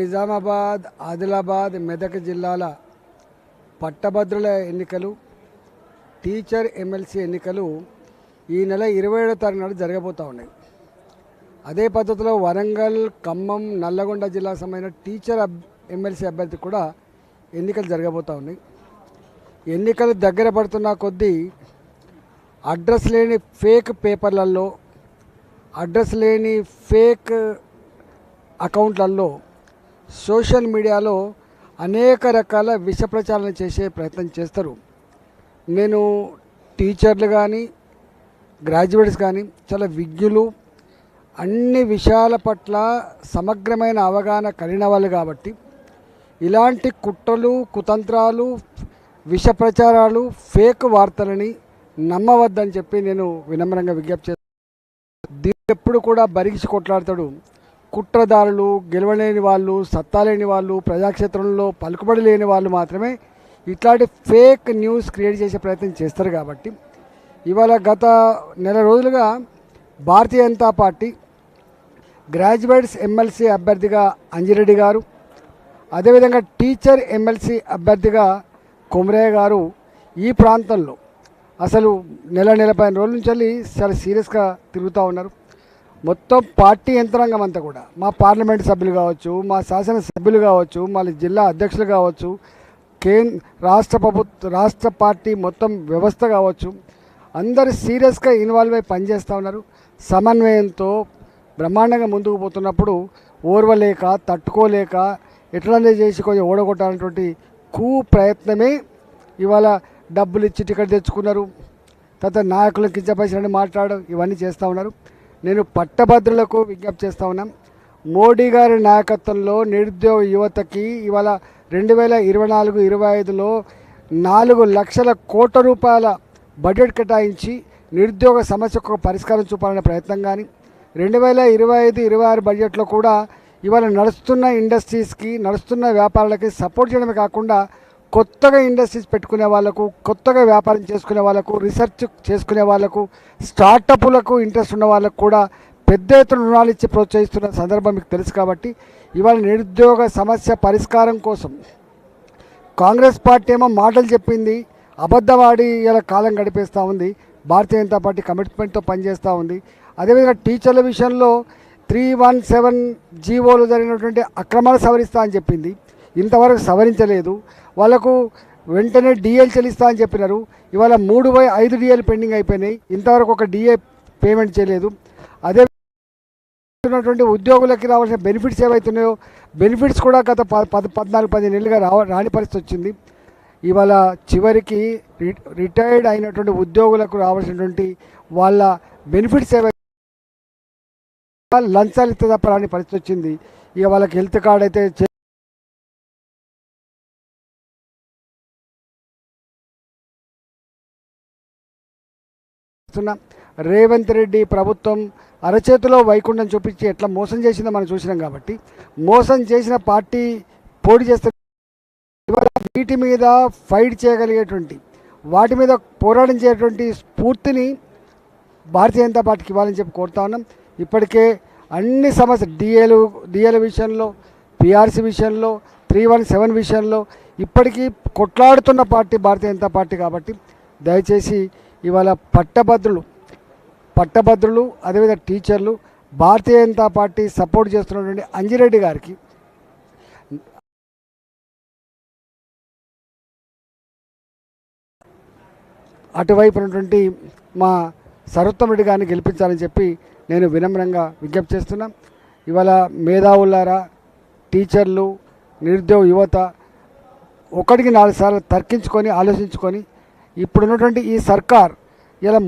నిజామాబాద్ ఆదిలాబాద్ మెదక్ జిల్లాల పట్టభద్రుల ఎన్నికలు టీచర్ ఎమ్మెల్సీ ఎన్నికలు ఈ నెల ఇరవై ఏడో తారీఖు నాడు జరగబోతూ ఉన్నాయి. అదే పద్ధతిలో వరంగల్ ఖమ్మం నల్లగొండ జిల్లాకు సంబంధించిన టీచర్ ఎమ్మెల్సీ అభ్యర్థి కూడా ఎన్నికలు జరగబోతూ ఉన్నాయి. ఎన్నికలు దగ్గర పడుతున్న కొద్దీ అడ్రస్ లేని ఫేక్ పేపర్లలో అడ్రస్ లేని ఫేక్ అకౌంట్లలో సోషల్ మీడియాలో అనేక రకాల విష ప్రచారణ చేసే ప్రయత్నం చేస్తారు. నేను టీచర్లు కానీ గ్రాడ్యుయేట్స్ కానీ చాలా విజ్ఞులు అన్ని విషయాల పట్ల సమగ్రమైన అవగాహన కలిగిన వాళ్ళు కాబట్టి ఇలాంటి కుట్రలు కుతంత్రాలు విష ప్రచారాలు ఫేక్ వార్తలని నమ్మవద్దని చెప్పి నేను వినమ్రంగా విజ్ఞప్తి చేస్తాను దీన్ని ఎప్పుడు కూడా బరిగిసి కొట్లాడతాడు కుట్రదారులు గెలవలేని వాళ్ళు సత్తా లేని వాళ్ళు ప్రజాక్షేత్రంలో పలుకుబడి లేని వాళ్ళు మాత్రమే ఇట్లాంటి ఫేక్ న్యూస్ క్రియేట్ చేసే ప్రయత్నం చేస్తారు కాబట్టి ఇవాళ గత నెల రోజులుగా Bharatiya Janata Party graduates MLC అభ్యర్థిగా అంజిరెడ్డి గారు అదేవిధంగా టీచర్ ఎమ్మెల్సీ అభ్యర్థిగా కొమరయ్య గారు ఈ ప్రాంతంలో అసలు నెల నెల పదిహేను రోజుల నుంచి వెళ్ళి చాలా సీరియస్గా తిరుగుతూ ఉన్నారు. మొత్తం పార్టీ యంత్రాంగం అంతా కూడా. మా పార్లమెంట్ సభ్యులు కావచ్చు మా శాసన సభ్యులు కావచ్చు మా జిల్లా అధ్యక్షులు కావచ్చు కేంద్ర రాష్ట్ర ప్రభుత్వ రాష్ట్ర పార్టీ మొత్తం వ్యవస్థ కావచ్చు అందరూ సీరియస్గా ఇన్వాల్వ్ అయి పనిచేస్తూ ఉన్నారు. సమన్వయంతో బ్రహ్మాండంగా ముందుకు పోతున్నప్పుడు ఓర్వలేక తట్టుకోలేక ఎట్లనే చేసి కొంచెం ఓడగొట్టాలన్నటువంటి కూ ప్రయత్నమే ఇవాళ డబ్బులు ఇచ్చి టికెట్ తెచ్చుకున్నారు. తర్వాత నాయకులను కించపరిచినట్టు మాట్లాడడం ఇవన్నీ చేస్తూ ఉన్నారు. నేను పట్టభద్రులకు విజ్ఞప్తి చేస్తా ఉన్నాం. మోడీ గారి నాయకత్వంలో నిరుద్యోగ యువతకి ఇవాళ రెండు వేల ఇరవై నాలుగు ఇరవై ఐదులో నాలుగు లక్షల కోట్ల రూపాయల బడ్జెట్ కేటాయించి నిరుద్యోగ సమస్యకు ఒక పరిష్కారం చూపాలనే ప్రయత్నం కానీ రెండు వేల ఇరవై ఐదు ఇరవై ఆరు బడ్జెట్లో కూడా ఇవాళ నడుస్తున్న ఇండస్ట్రీస్కి నడుస్తున్న వ్యాపారాలకి సపోర్ట్ చేయడమే కాకుండా కొత్తగా ఇండస్ట్రీస్ పెట్టుకునే వాళ్ళకు కొత్తగా వ్యాపారం చేసుకునే వాళ్ళకు రీసెర్చ్ చేసుకునే వాళ్ళకు స్టార్టప్లకు ఇంట్రెస్ట్ ఉన్న వాళ్ళకు కూడా పెద్ద ఎత్తున రుణాలు ఇచ్చి ప్రోత్సహిస్తున్న సందర్భం మీకు తెలుసు కాబట్టి ఇవాళ నిరుద్యోగ సమస్య పరిష్కారం కోసం కాంగ్రెస్ పార్టీ ఏమో మాటలు చెప్పింది అబద్ధవాడి ఇలా కాలం గడిపేస్తూ ఉంది భారతీయ జనతా పార్టీ కమిట్మెంట్తో పనిచేస్తూ ఉంది. అదేవిధంగా టీచర్ల విషయంలో త్రీ వన్ సెవెన్ జీవోలు జరిగినటువంటి అక్రమాలు సవరిస్తా అని చెప్పింది. ఇంతవరకు సవరించలేదు. వాళ్ళకు వెంటనే డిఎల్ చెల్లిస్తా అని చెప్పినారు. ఇవాళ మూడు బై ఐదు డిఎల్ పెండింగ్ అయిపోయినాయి. ఇంతవరకు ఒక డిఏ పేమెంట్ చేయలేదు. అదే ఉన్నటువంటి ఉద్యోగులకి రావాల్సిన బెనిఫిట్స్ ఏవైతున్నాయో బెనిఫిట్స్ కూడా గత పద పద్నాలుగు పదిహేను నెలలుగా రావ రాని పరిస్థితి వచ్చింది. ఇవాళ చివరికి రి రిటైర్డ్ అయినటువంటి ఉద్యోగులకు రావాల్సినటువంటి వాళ్ళ బెనిఫిట్స్ ఏవైతే లంచాలు ఇస్తే తప్ప రాని పరిస్థితి వచ్చింది. ఇక వాళ్ళకి హెల్త్ కార్డ్ అయితే చేస్తున్నా రేవంత్ రెడ్డి ప్రభుత్వం అరచేతిలో వైకుంఠం చూపించి ఎట్లా మోసం చేసిందో మనం చూసినాం కాబట్టి మోసం చేసిన పార్టీ పోటీ చేస్తే వీటి మీద ఫైట్ చేయగలిగేటువంటి వాటి మీద పోరాటం చేయటువంటి స్ఫూర్తిని భారతీయ జనతా పార్టీకి ఇవ్వాలని చెప్పి కోరుతా ఉన్నాం. ఇప్పటికే అన్ని సమస్య డిఏలు డిఏల విషయంలో పిఆర్సీ విషయంలో త్రీ వన్ సెవెన్ విషయంలో ఇప్పటికీ కొట్లాడుతున్న పార్టీ భారతీయ జనతా పార్టీ కాబట్టి దయచేసి ఇవాళ పట్టభద్రులు పట్టభద్రులు అదేవిధంగా టీచర్లు భారతీయ జనతా పార్టీ సపోర్ట్ చేస్తున్నటువంటి అంజిరెడ్డి గారికి అటువైపు ఉన్నటువంటి మా సరోత్తమ రెడ్డి గారిని గెలిపించాలని చెప్పి నేను వినమ్రంగా విజ్ఞప్తి చేస్తున్నా. ఇవాళ మేధావులారా టీచర్లు నిరుద్యోగ యువత ఒకటికి నాలుగు సార్లు తర్కించుకొని ఆలోచించుకొని ఇప్పుడున్నటువంటి ఈ సర్కార్ ఇలా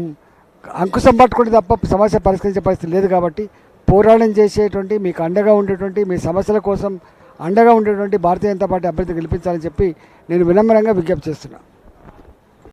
అంకుశం పట్టుకుంటే తప్ప సమస్య పరిష్కరించే పరిస్థితి లేదు కాబట్టి పోరాటం చేసేటువంటి మీకు అండగా ఉండేటువంటి మీ సమస్యల కోసం అండగా ఉండేటువంటి భారతీయ జనతా పార్టీ అభ్యర్థి గెలిపించాలని చెప్పి నేను వినమ్రంగా విజ్ఞప్తి చేస్తున్నాను